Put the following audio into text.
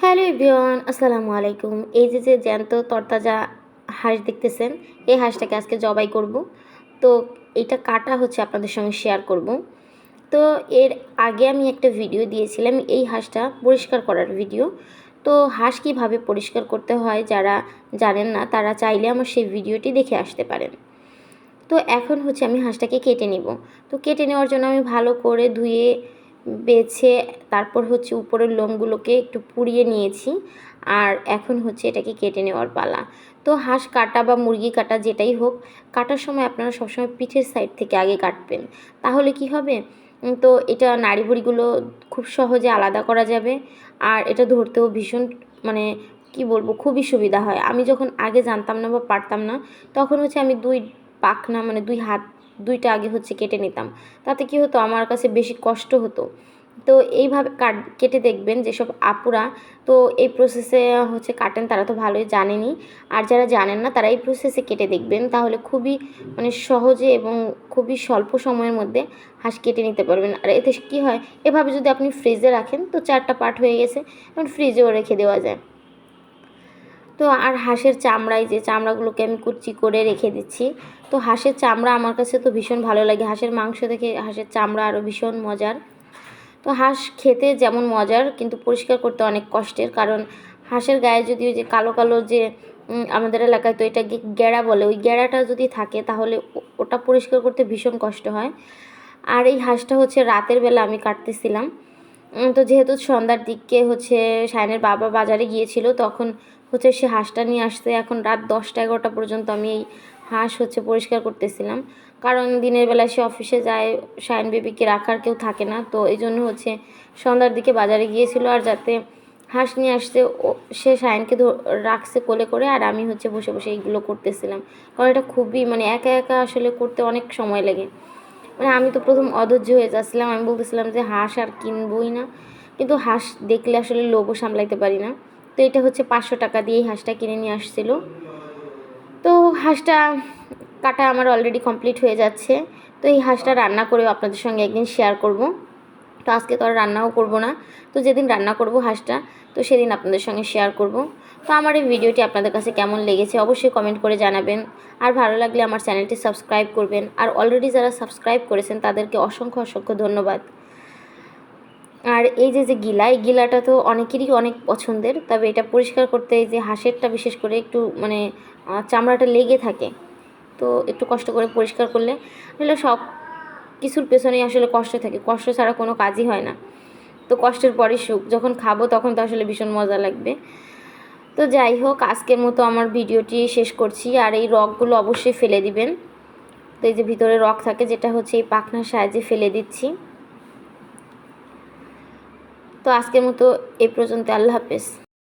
Hello everyone, আসসালামু আলাইকুম। এই যে যে জ্যান্ত তরতাজা হাঁস দেখতেছেন, এই হাঁসটাকে আজকে জবাই করব। তো এটা কাটা হচ্ছে আপনাদের সঙ্গে শেয়ার করব। তো এর আগে আমি একটা ভিডিও দিয়েছিলাম, এই হাঁসটা পরিষ্কার করার ভিডিও। তো হাঁস কীভাবে পরিষ্কার করতে হয় যারা জানেন না, তারা চাইলে আমার সেই ভিডিওটি দেখে আসতে পারেন। তো এখন হচ্ছে আমি হাঁসটাকে কেটে নিব। তো কেটে নেওয়ার জন্য আমি ভালো করে ধুয়ে বেছে তারপর হচ্ছে উপরের লোমগুলোকে একটু পুড়িয়ে নিয়েছি। আর এখন হচ্ছে এটাকে কেটে নেওয়ার পালা। তো হাঁস কাটা বা মুরগি কাটা যেটাই হোক, কাটার সময় আপনারা সবসময় পিঠের সাইড থেকে আগে কাটবেন। তাহলে কি হবে? তো এটা নাড়ি ভুড়িগুলো খুব সহজে আলাদা করা যাবে। আর এটা ধরতেও ভীষণ মানে কি বলব, খুবই সুবিধা হয়। আমি যখন আগে জানতাম না বা পারতাম না, তখন হচ্ছে আমি দুই পাখনা মানে দুই হাত দুইটা আগে হচ্ছে কেটে নিতাম। তাতে কি হতো? আমার কাছে বেশি কষ্ট হতো। তো এইভাবে কাট, কেটে দেখবেন যেসব আপুরা, তো এই প্রসেসে হচ্ছে কাটেন, তারা তো ভালোই জানেনি। আর যারা জানেন না, তারা এই প্রসেসে কেটে দেখবেন। তাহলে খুবই মানে সহজে এবং খুবই স্বল্প সময়ের মধ্যে হাঁস কেটে নিতে পারবেন। আর এতে কী হয়? এভাবে যদি আপনি ফ্রিজে রাখেন, তো চারটা পার্ট হয়ে গেছে। এখন ফ্রিজেও রেখে দেওয়া যায়। তো আর হাঁসের চামড়ায় যে চামড়াগুলোকে আমি কুচি করে রেখে দিচ্ছি। তো হাঁসের চামড়া আমার কাছে তো ভীষণ ভালো লাগে। হাঁসের মাংস দেখে হাঁসের চামড়া আরও ভীষণ মজার। তো হাঁস খেতে যেমন মজার, কিন্তু পরিষ্কার করতে অনেক কষ্টের। কারণ হাঁসের গায়ে যদি ওই যে কালো কালো যে আমাদের এলাকায় তো এটা গেড়া বলে, ওই গেড়াটা যদি থাকে তাহলে ওটা পরিষ্কার করতে ভীষণ কষ্ট হয়। আর এই হাঁসটা হচ্ছে রাতের বেলা আমি কাটতেছিলাম। তো যেহেতু সন্ধ্যার দিকে হচ্ছে সায়নের বাবা বাজারে গিয়েছিল, তখন হচ্ছে সে হাঁসটা নিয়ে আসতে এখন রাত দশটা এগারোটা পর্যন্ত আমি এই হাঁস হচ্ছে পরিষ্কার করতেছিলাম। কারণ দিনের বেলা সে অফিসে যায়, সায়ন বেবিকে রাখার কেউ থাকে না। তো এই জন্য হচ্ছে সন্ধ্যার দিকে বাজারে গিয়েছিল আর যাতে হাঁস নিয়ে আসতে ও, সে সায়নকে রাখছে কোলে করে আর আমি হচ্ছে বসে বসে এইগুলো করতেছিলাম। কারণ এটা খুবই মানে একা একা আসলে করতে অনেক সময় লাগে। মানে আমি তো প্রথম অধৈর্য হয়ে যাচ্ছিলাম। আমি বলতেছিলাম যে হাঁস আর কিনবই না। কিন্তু হাঁস দেখলে আসলে লোভও সামলাইতে পারি না। তো এটা হচ্ছে পাঁচশো টাকা দিয়ে হাঁসটা কিনে নিয়ে আসছিল। তো হাঁসটা কাটা আমার অলরেডি কমপ্লিট হয়ে যাচ্ছে। তো এই হাঁসটা রান্না করেও আপনাদের সঙ্গে একদিন শেয়ার করব। তো আজকে তো আর রান্নাও করব না। তো যেদিন রান্না করব হাঁসটা, তো সেদিন আপনাদের সঙ্গে শেয়ার করব। তো আমার এই ভিডিওটি আপনাদের কাছে কেমন লেগেছে অবশ্যই কমেন্ট করে জানাবেন। আর ভালো লাগলে আমার চ্যানেলটি সাবস্ক্রাইব করবেন। আর অলরেডি যারা সাবস্ক্রাইব করেছেন তাদেরকে অসংখ্য অসংখ্য ধন্যবাদ। আর এই যে যে গিলা, এই গিলাটা তো অনেকেরই অনেক পছন্দের, তবে এটা পরিষ্কার করতে এই যে হাঁসেরটা বিশেষ করে একটু মানে চামড়াটা লেগে থাকে, তো একটু কষ্ট করে পরিষ্কার করলে আসলে সব কিছুর পেছনেই আসলে কষ্ট থাকে, কষ্ট ছাড়া কোনো কাজই হয় না, তো কষ্টের পরই সুখ, যখন খাব তখন তো আসলে ভীষণ মজা লাগবে, তো যাই হোক, আজকের মতো আমার ভিডিওটি শেষ করছি, আর এই রকগুলো অবশ্যই ফেলে দিবেন, তো এই যে ভিতরে রক থাকে, যেটা হচ্ছে এই পাখনার সাহায্যে ফেলে দিচ্ছি। তো আজকের মতো এই পর্যন্ত আল্লাহ হাফেজ।